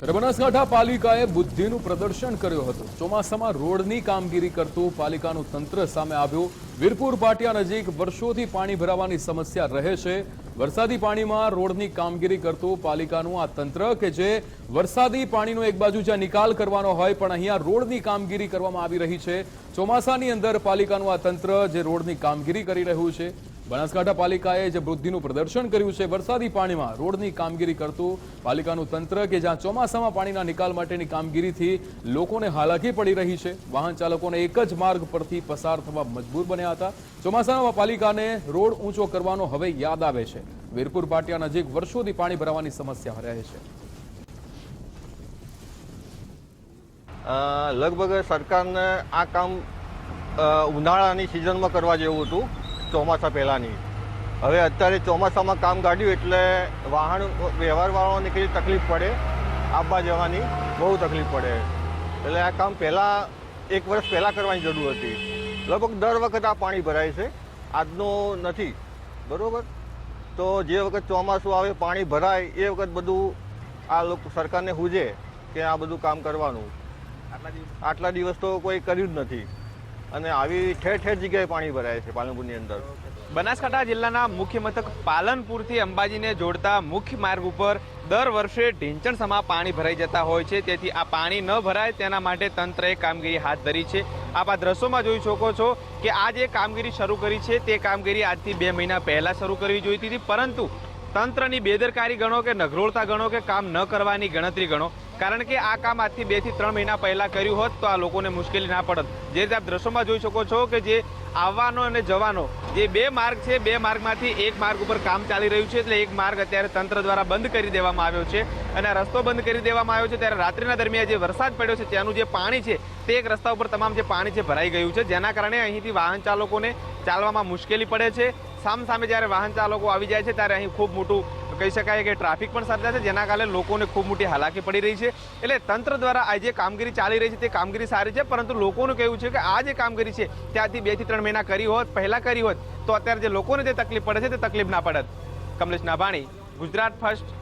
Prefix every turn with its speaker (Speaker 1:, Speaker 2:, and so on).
Speaker 1: બનાસકાંઠા પાલિકાએ બુદ્ધિનું પ્રદર્શન કર્યું હતું. ચોમાસામાં રોડની કામગીરી કરતું પાલિકાનું તંત્ર સામે આવ્યું. વીરપુર પાટિયા નજીક વર્ષોથી પાણી ભરાવાની સમસ્યા રહે છે. વરસાદી પાણીમાં રોડની કામગીરી કરતું પાલિકાનું આ તંત્ર કે જે વરસાદી પાણીનો એક બાજુ જ્યાં નિકાલ કરવાનો હોય, પણ અહીંયા રોડની કામગીરી કરવામાં આવી રહી છે. ચોમાસાની અંદર પાલિકાનું આ તંત્ર જે રોડની કામગીરી કરી રહ્યું છે. બનાસકાંઠા પાલિકાએ જે વૃદ્ધિનું પ્રદર્શન કર્યું છે, વરસાદી પાણીમાં રોડની કામગીરી કરતું પાલિકાનું તંત્ર કે જ્યાં ચોમાસામાં પાણીના નિકાલ માટેની કામગીરીથી લોકોને હાલાકી પડી રહી છે. વાહન ચાલકોને એક જ માર્ગ પરથી પસાર થવા મજબૂર બન્યા હતા. ચોમાસામાં પાલિકાને રોડ ઊંચો કરવાનો હવે યાદ આવે છે. વીરપુર પાટિયા નજીક વર્ષોથી પાણી ભરાવાની સમસ્યા રહે છે.
Speaker 2: લગભગ સરકારને આ કામ ઉનાળાની સિઝનમાં કરવા જેવું હતું. ચોમાસા પહેલાંની. હવે અત્યારે ચોમાસામાં કામ કાઢ્યું એટલે વાહન વ્યવહારવાળાઓને કેટલી તકલીફ પડે. આવવા જવાની બહુ તકલીફ પડે. એટલે આ કામ પહેલાં એક વર્ષ પહેલાં કરવાની જરૂર હતી. લગભગ દર વખત આ પાણી ભરાય છે. આજનો નથી. બરાબર? તો જે વખત ચોમાસું આવે પાણી ભરાય એ વખત બધું આ લોકો સરકારને હુજે કે આ બધું કામ કરવાનું. આટલા દિવસ તો કોઈ કર્યું જ નથી. અને આવી ઠેર ઠેર જગ્યાએ પાણી ભરાય છે પાલનપુરની અંદર.
Speaker 3: બનાસકાંઠા જિલ્લાના મુખ્ય મથક પાલનપુરથી અંબાજીને જોડતા મુખ્ય માર્ગ ઉપર દર વર્ષે ઢીંચણસમાં પાણી ભરાઈ જતા હોય છે. તેથી આ પાણી ન ભરાય તેના માટે તંત્રએ કામગીરી હાથ ધરી છે. આપ આ દ્રશ્યોમાં જોઈ શકો છો કે આ જે કામગીરી શરૂ કરી છે તે કામગીરી આજથી બે મહિના પહેલાં શરૂ કરવી જોઈતી હતી. પરંતુ તંત્રની બેદરકારી ગણો કે નગરોળતા ગણો કે કામ ન કરવાની ગણતરી ગણો કારણ કે આ કામ આજથી બેથી ત્રણ મહિના પહેલા કર્યું હોત તો આ લોકોને મુશ્કેલી ના પડત. જે રીતે આપ દ્રશ્યોમાં જોઈ શકો છો કે જે આવવાનો અને જવાનો, જે બે માર્ગ છે, બે માર્ગમાંથી એક માર્ગ ઉપર કામ ચાલી રહ્યું છે, એટલે એક માર્ગ અત્યારે તંત્ર દ્વારા બંધ કરી દેવામાં આવ્યો છે અને રસ્તો બંધ કરી દેવામાં આવ્યો છે. ત્યારે રાત્રિના દરમિયાન જે વરસાદ પડ્યો છે, ત્યાંનું જે પાણી છે, તે એક રસ્તા ઉપર તમામ જે પાણી છે, ભરાઈ ગયું છે. જેના કારણે અહીંથી વાહન ચાલકોને ચાલવામાં મુશ્કેલી પડે છે. સામ સામે જ્યારે વાહન ચાલકો આવી જાય છે, ત્યારે અહીં ખૂબ મોટું કહી શકાય કે ટ્રાફિક પણ સર્જાય છે. જેના કારણે લોકોને ખૂબ મોટી હાલાકી પડી રહી છે. એટલે તંત્ર દ્વારા આ જે કામગીરી ચાલી રહી છે તે કામગીરી સારી છે, પરંતુ લોકોનું કહેવું છે કે આ જે કામગીરી છે ત્યાંથી બેથી ત્રણ મહિના કરી હોત, પહેલા કરી હોત, તો અત્યારે જે લોકોને જે તકલીફ પડે છે તે તકલીફ ના પડત. કમલેશ નાભાણી, ગુજરાત ફર્સ્ટ